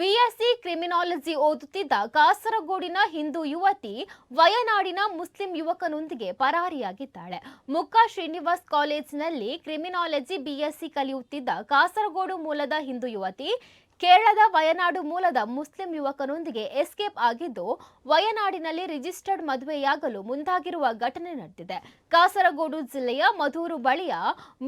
BSc criminology ಓದುತ್ತಿದ್ದ ಕಾಸರಗೋಡಿನ ಹಿಂದೂ ಯುವತಿ, ವಯನಾಡಿನ Muslim ಯುವಕನೊಂದಿಗೆ ಪರಾರಿಯಾಗಿದ್ದಾಳೆ. ಮುಕ್ಕ ಶ್ರೀನಿವಾಸ್ ಕಾಲೇಜಿನಲ್ಲಿ ಕ್ರಿಮಿನಾಲಜಿ, ಬಿಎಸ್ಸಿ ಕಲಿಯುತ್ತಿದ್ದ ಕಾಸರಗೋಡು ಮೂಲದ ಹಿಂದೂ ಯುವತಿ ಕೇರಳದ ವಯನಾಡು ಮೂಲದ ಮುಸ್ಲಿಂ ಯುವಕನೊಂದಿಗೆ ಎಸ್ಕೇಪ್ ಆಗಿದ್ದು, ವಯನಾಡಿನಲ್ಲಿ ರಿಜಿಸ್ಟರ್ಡ್ ಮದುವೆಯಾಗಲು ಮುಂದಾಗಿರುವ ಘಟನೆ ನಡೆದಿದೆ. ಕಾಸರಗೋಡು ಜಿಲ್ಲೆಯ ಮಧೂರು ಬಳಿಯ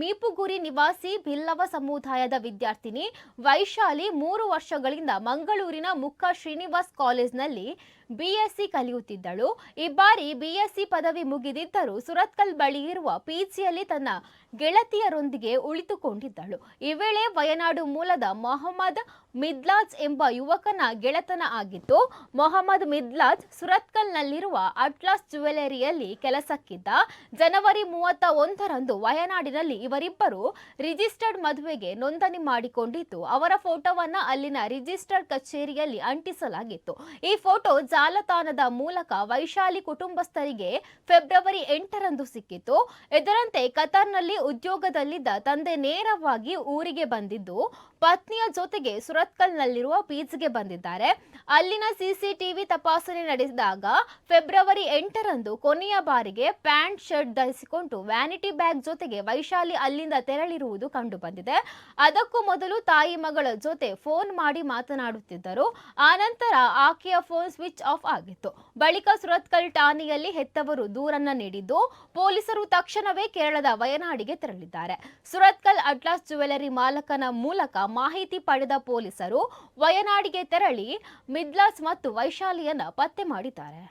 ಮೀಪುಗುರಿ ನಿವಾಸಿ ಭಿಲ್ಲವ ಸಮುದಾಯದ ವಿದ್ಯಾರ್ಥಿನಿ ವೈಶಾಲಿ ಮೂರು ವರ್ಷಗಳಿಂದ ಮಂಗಳೂರಿನ ಮುಕ್ಕ ಶ್ರೀನಿವಾಸ್ ಕಾಲೇಜ್ನಲ್ಲಿ ಬಿಎಸ್ಸಿ ಕಲಿಯುತ್ತಿದ್ದಳು. ಈ ಬಾರಿ ಬಿಎಸ್ಸಿ ಪದವಿ ಮುಗಿದಿದ್ದರೂ ಸುರತ್ಕಲ್ ಬಳಿ ಇರುವ ಪಿಜಿಯಲ್ಲಿ ತನ್ನ ಗೆಳತಿಯರೊಂದಿಗೆ ಉಳಿದುಕೊಂಡಿದ್ದಳು. ಈ ವೇಳೆ ವಯನಾಡು ಮೂಲದ ಮೊಹಮ್ಮದ್ ಮಿದ್ಲಾಜ್ ಎಂಬ ಯುವಕನ ಗೆಳೆತನ ಆಗಿತ್ತು ಮೊಹಮ್ಮದ್ ಮಿದ್ಲಾಜ್ ಸುರತ್ಕಲ್ನಲ್ಲಿರುವ ಅಟ್ಲಾಸ್ ಜ್ಯುವೆಲರಿಯಲ್ಲಿ ಕೆಲಸಕ್ಕಿದ್ದ ಜನವರಿ ಮೂವತ್ತ ಒಂದರಂದು ವಯನಾಡಿನಲ್ಲಿ ಇವರಿಬ್ಬರು ರಿಜಿಸ್ಟರ್ಡ್ ಮದುವೆಗೆ ನೋಂದಣಿ ಮಾಡಿಕೊಂಡಿದ್ದು, ಅವರ ಫೋಟೋವನ್ನ ಅಲ್ಲಿನ ರಿಜಿಸ್ಟರ್ಡ್ ಕಚೇರಿಯಲ್ಲಿ ಅಂಟಿಸಲಾಗಿತ್ತು. ಈ ಫೋಟೋ ಜಾಲತಾಣದ ಮೂಲಕ ವೈಶಾಲಿ ಕುಟುಂಬಸ್ಥರಿಗೆ ಫೆಬ್ರವರಿ ಎಂಟರಂದು ಸಿಕ್ಕಿತ್ತು. ಇದರಂತೆ ಕತಾರ್ನಲ್ಲಿ ಉದ್ಯೋಗದಲ್ಲಿದ್ದ ತಂದೆ ನೇರವಾಗಿ ಊರಿಗೆ ಬಂದಿದ್ದು, ಪತ್ನಿಯ ಜೊತೆಗೆ ಸುರತ್ಕಲ್ನಲ್ಲಿರುವ ಬೀಚ್ಗೆ ಬಂದಿದ್ದಾರೆ. ಅಲ್ಲಿನ ಸಿಸಿಟಿವಿ ತಪಾಸಣೆ ನಡೆಸಿದಾಗ ಫೆಬ್ರವರಿ ಎಂಟರಂದು ಕೊನೆಯ ಬಾರಿಗೆ ಪ್ಯಾಂಟ್, ಶರ್ಟ್ ಧರಿಸಿಕೊಂಡು ವ್ಯಾನಿಟಿ ಬ್ಯಾಗ್ ಜೊತೆಗೆ ವೈಶಾಲಿ ಅಲ್ಲಿಂದ ತೆರಳಿರುವುದು ಕಂಡುಬಂದಿದೆ. ಅದಕ್ಕೂ ಮೊದಲು ತಾಯಿ ಮಗಳ ಜೊತೆ ಫೋನ್ ಮಾಡಿ ಮಾತನಾಡುತ್ತಿದ್ದರು. ಆನಂತರ ಆಕೆಯ ಫೋನ್ ಸ್ವಿಚ್ ಆಫ್ ಆಗಿತ್ತು. ಬಳಿಕ ಸುರತ್ಕಲ್ ಠಾಣೆಯಲ್ಲಿ ಹೆತ್ತವರು ದೂರನ್ನ ನೀಡಿದ್ದು, ಪೊಲೀಸರು ತಕ್ಷಣವೇ ಕೇರಳದ ವಯನಾಡಿಗೆ ತೆರಳಿದ್ದಾರೆ. ಸುರತ್ಕಲ್ ಅಟ್ಲಾಸ್ ಜ್ಯುವೆಲರಿ ಮಾಲಕನ ಮೂಲಕ ಮಾಹಿತಿ ಪಡೆದ ಪೊಲೀಸರು ವಯನಾಡಿಗೆ ತೆರಳಿ ಮಿದ್ಲಾಸ್ ಮತ್ತು ವೈಶಾಲಿಯನ್ನ ಪತ್ತೆ ಮಾಡಿದ್ದಾರೆ.